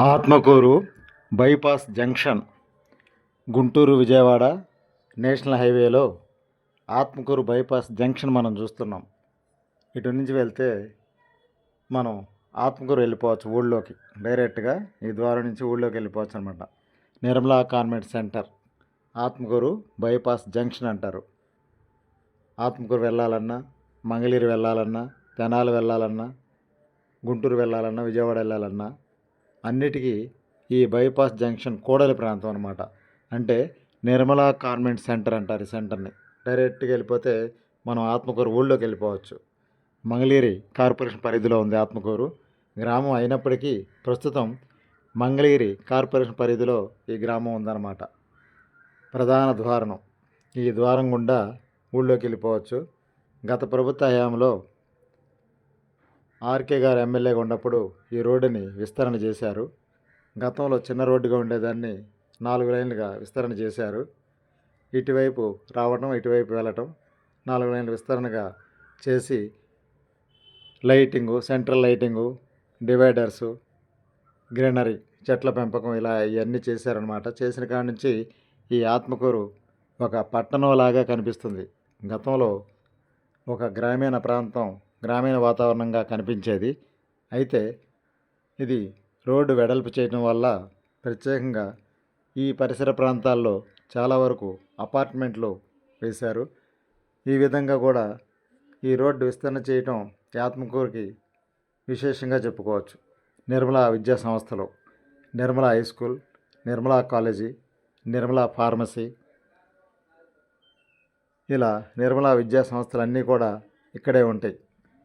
Atmakur bypass junction Guntur Vijayawada national హైవేలో Atmakur bypass junction మనం చూస్తున్నాం. ఇటు నుంచి వెళ్తే మనం ఆత్మకూరు వెళ్ళిపోవచ్చు ఊళ్ళోకి. డైరెక్ట్గా ఈ ద్వారం నుంచి ఊళ్ళోకి వెళ్ళిపోవచ్చు అనమాట Nirmala convent centre Atmakur bypass junction అంటారు. ఆత్మకూరు వెళ్ళాలన్నా మంగళగిరి వెళ్ళాలన్నా తెనాలి వెళ్ళాలన్నా గుంటూరు వెళ్ళాలన్నా విజయవాడ వెళ్ళాలన్నా అన్నిటికీ ఈ బైపాస్ జంక్షన్ కూడలి ప్రాంతం అనమాట అంటే నిర్మలా కాన్వెంట్ సెంటర్ అంటారు ఈ సెంటర్ని. డైరెక్ట్గా వెళ్ళిపోతే మనం ఆత్మకూరు ఊళ్ళోకి వెళ్ళిపోవచ్చు. మంగళగిరి కార్పొరేషన్ పరిధిలో ఉంది ఆత్మకూరు. గ్రామం అయినప్పటికీ ప్రస్తుతం మంగళగిరి కార్పొరేషన్ పరిధిలో ఈ గ్రామం ఉందన్నమాట. ప్రధాన ద్వారం. ఈ ద్వారం గుండా ఊళ్ళోకి వెళ్ళిపోవచ్చు. గత ప్రభుత్వ హయాంలో ఆర్కే గారు ఎమ్మెల్యేగా ఉన్నప్పుడు ఈ రోడ్డుని విస్తరణ చేశారు. గతంలో చిన్న రోడ్డుగా ఉండేదాన్ని నాలుగు లైన్లుగా విస్తరణ చేశారు. ఇటువైపు రావటం ఇటువైపు వెళ్ళటం నాలుగు లైన్లు విస్తరణగా చేసి lighting central lighting dividers greenery చెట్ల పెంపకం ఇలా ఇవన్నీ చేశారనమాట చేసిన కాడ నుంచి ఈ ఆత్మకూరు ఒక పట్టణంలాగా కనిపిస్తుంది. గతంలో ఒక గ్రామీణ ప్రాంతం గ్రామీణ వాతావరణంగా కనిపించేది. అయితే ఇది రోడ్డు వెడల్పు చేయడం వల్ల ప్రత్యేకంగా ఈ పరిసర ప్రాంతాల్లో చాలా వరకు అపార్ట్మెంట్లు వేశారు. ఈ విధంగా కూడా ఈ రోడ్డు విస్తరణ చేయటం ఆత్మకూరుకి విశేషంగా చెప్పుకోవచ్చు. నిర్మలా విద్యా సంస్థలు Nirmala high school Nirmala college Nirmala pharmacy ఇలా నిర్మలా విద్యా సంస్థలు అన్నీ కూడా ఇక్కడే ఉంటాయి.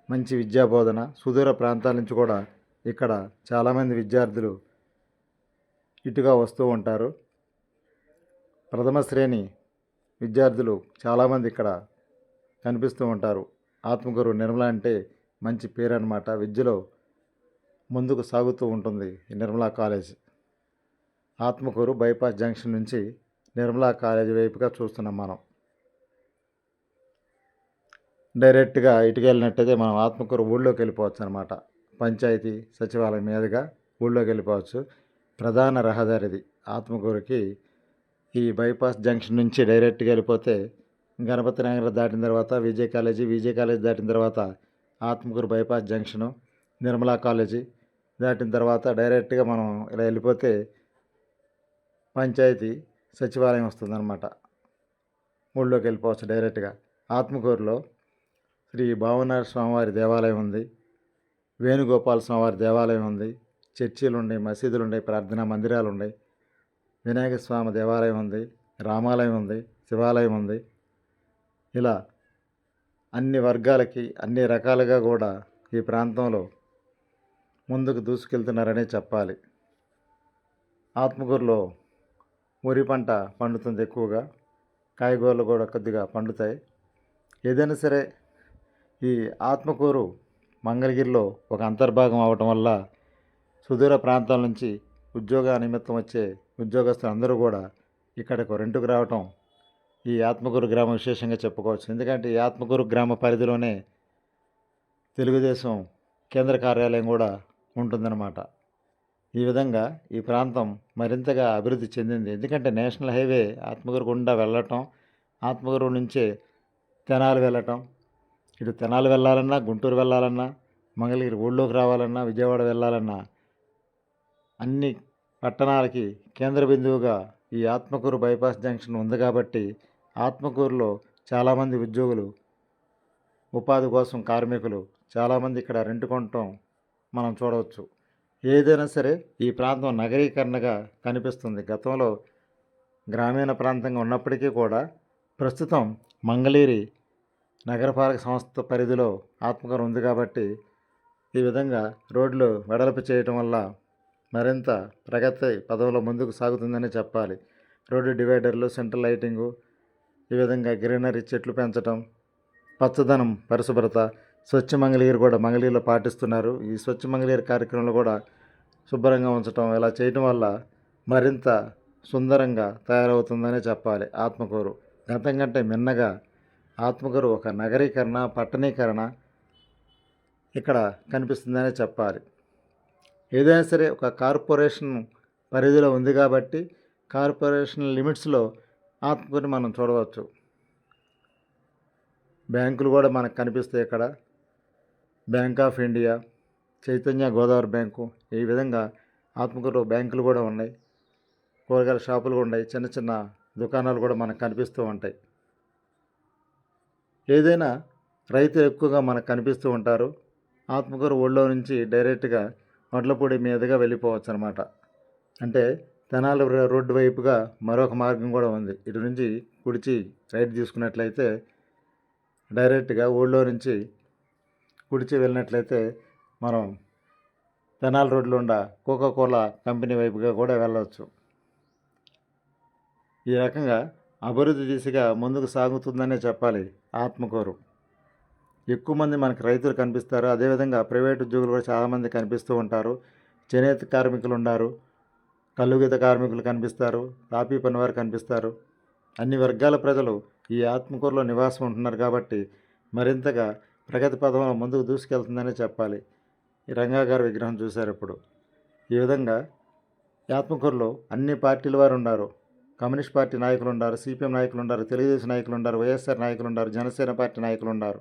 మంచి విద్యా బోధన సుదూర ప్రాంతాల నుంచి కూడా ఇక్కడ చాలామంది విద్యార్థులు ఇటుగా వస్తూ ఉంటారు. ప్రథమ శ్రేణి విద్యార్థులు చాలామంది ఇక్కడ కనిపిస్తూ ఉంటారు. ఆత్మగురు నిర్మల అంటే మంచి పేరు అనమాట విద్యలో ముందుకు సాగుతూ ఉంటుంది Nirmala college. Atmakur bypass junction నుంచి నిర్మలా కాలేజీ వైపుగా చూస్తున్నాం మనం. డైరెక్ట్గా ఇటుకెళ్ళినట్టయితే మనం ఆత్మకూరు ఊళ్ళోకి వెళ్ళిపోవచ్చు అనమాట పంచాయతీ సచివాలయం మీదుగా ఊళ్ళోకి వెళ్ళిపోవచ్చు. ప్రధాన రహదారిది ఆత్మకూరుకి ఈ బైపాస్ జంక్షన్ నుంచి డైరెక్ట్గా వెళ్ళిపోతే గణపతి నగర్ దాటిన తర్వాత విజయ్ కాలేజీ విజయ కాలేజీ దాటిన తర్వాత Atmakur bypass junction Nirmala college దాటిన తర్వాత డైరెక్ట్గా మనం ఇలా వెళ్ళిపోతే పంచాయతీ సచివాలయం వస్తుందన్నమాట. ఊళ్ళోకి వెళ్ళిపోవచ్చు డైరెక్ట్గా. ఆత్మకూరులో శ్రీ భావనాథ స్వామివారి దేవాలయం ఉంది. వేణుగోపాల స్వామివారి దేవాలయం ఉంది. చర్చిలు ఉన్నాయి మసీదులు ఉన్నాయి ప్రార్థనా మందిరాలు ఉన్నాయి వినాయక స్వామి దేవాలయం ఉంది. రామాలయం ఉంది. శివాలయం ఉంది. ఇలా అన్ని వర్గాలకి అన్ని రకాలుగా కూడా ఈ ప్రాంతంలో ముందుకు దూసుకెళ్తున్నారనే చెప్పాలి. ఆత్మకూరులో వరి పంట పండుతుంది ఎక్కువగా. కాయగూరలు కూడా కొద్దిగా పండుతాయి. ఏదైనా సరే ఈ ఆత్మకూరు మంగళగిరిలో ఒక అంతర్భాగం అవటం వల్ల సుదూర ప్రాంతాల నుంచి ఉద్యోగ నిమిత్తం వచ్చే ఉద్యోగస్తులు అందరూ కూడా ఇక్కడకు రెంటుకు రావటం ఈ ఆత్మకూరు గ్రామం విశేషంగా చెప్పుకోవచ్చు. ఎందుకంటే ఈ ఆత్మకూరు గ్రామ పరిధిలోనే తెలుగుదేశం కేంద్ర కార్యాలయం కూడా ఉంటుందన్నమాట. ఈ విధంగా ఈ ప్రాంతం మరింతగా అభివృద్ధి చెందింది. ఎందుకంటే నేషనల్ హైవే ఆత్మగురు గుండా వెళ్ళటం ఆత్మగురు నుంచే తెనాలి వెళ్ళటం ఇటు తెనాలి వెళ్ళాలన్నా గుంటూరు వెళ్ళాలన్నా మంగళగిరి ఊళ్ళోకి రావాలన్నా విజయవాడ వెళ్ళాలన్నా అన్ని పట్టణాలకి కేంద్ర బిందువుగా ఈ ఆత్మకూరు బైపాస్ జంక్షన్ ఉంది కాబట్టి ఆత్మకూరులో చాలామంది ఉద్యోగులు ఉపాధి కోసం కార్మికులు చాలామంది ఇక్కడ రెంట్ కొనటం మనం చూడవచ్చు. ఏదైనా సరే ఈ ప్రాంతం నగరీకరణగా కనిపిస్తుంది. గతంలో గ్రామీణ ప్రాంతంగా ఉన్నప్పటికీ కూడా ప్రస్తుతం మంగళగిరి నగరపాలక సంస్థ పరిధిలో ఆత్మకూరు ఉంది కాబట్టి ఈ విధంగా రోడ్లు వెడల్పు చేయటం వల్ల మరింత ప్రగతి పదవుల ముందుకు సాగుతుందని చెప్పాలి. రోడ్డు డివైడర్లు సెంట్రల్ లైటింగు ఈ విధంగా గ్రీనరీ చెట్లు పెంచడం పచ్చదనం పరిశుభ్రత స్వచ్ఛ మంగళగిరి కూడా మంగళగిరిలో పాటిస్తున్నారు. ఈ స్వచ్ఛ మంగళగిరి కార్యక్రమంలో కూడా శుభ్రంగా ఉంచడం ఇలా చేయటం వల్ల మరింత సుందరంగా తయారవుతుందనే చెప్పాలి ఆత్మకూరు గతం కంటే మిన్నగా ఆత్మగురు ఒక నగరీకరణ పట్టణీకరణ ఇక్కడ కనిపిస్తుందనే చెప్పాలి. ఏదైనా సరే ఒక కార్పొరేషన్ పరిధిలో ఉంది కాబట్టి కార్పొరేషన్ లిమిట్స్లో ఆత్మకూరుని మనం చూడవచ్చు. బ్యాంకులు కూడా మనకు కనిపిస్తాయి ఇక్కడ. Bank of India Chaitanya Godavari bank ఈ విధంగా ఆత్మకూరు బ్యాంకులు కూడా ఉన్నాయి. కూరగాయల షాపులు కూడా ఉన్నాయి. చిన్న చిన్న దుకాణాలు కూడా మనకు కనిపిస్తూ ఉంటాయి. ఏదైనా రైతు ఎక్కువగా మనకు కనిపిస్తూ ఉంటారు ఆత్మకూరు ఊళ్ళో నుంచి డైరెక్ట్గా వడ్లపూడి మీదుగా వెళ్ళిపోవచ్చు అనమాట అంటే తెనాలి రోడ్డు వైపుగా మరొక మార్గం కూడా ఉంది. ఇటు నుంచి కుడిచి రైట్ తీసుకున్నట్లయితే డైరెక్ట్గా ఊళ్ళో నుంచి కుడిచి వెళ్ళినట్లయితే మనం తెనాలి రోడ్లో ఉన్న కోకా కోలా కంపెనీ వైపుగా కూడా వెళ్ళవచ్చు ఈ రకంగా అభివృద్ధి దిశగా ముందుకు సాగుతుందనే చెప్పాలి ఆత్మకూరు ఎక్కువ మంది మనకి రైతులు కనిపిస్తారు. అదేవిధంగా ప్రైవేట్ ఉద్యోగులు కూడా చాలామంది కనిపిస్తూ ఉంటారు. చేనేత కార్మికులు ఉన్నారు. కల్లుగీత కార్మికులు కనిపిస్తారు. తాపీ పనివారు కనిపిస్తారు. అన్ని వర్గాల ప్రజలు ఈ ఆత్మకూరులో నివాసం ఉంటున్నారు కాబట్టి మరింతగా ప్రగతి పదంలో ముందుకు దూసుకెళ్తుందనే చెప్పాలి. ఈ రంగా గారి విగ్రహం చూశారు ఇప్పుడు. ఈ విధంగా ఆత్మకూరులో అన్ని పార్టీల వారు ఉన్నారు. కమ్యూనిస్ట్ పార్టీ నాయకులు ఉన్నారు సిపిఎం నాయకులు ఉన్నారు తెలుగుదేశం నాయకులు ఉన్నారు వైఎస్ఆర్ నాయకులు ఉన్నారు జనసేన పార్టీ నాయకులు ఉన్నారు.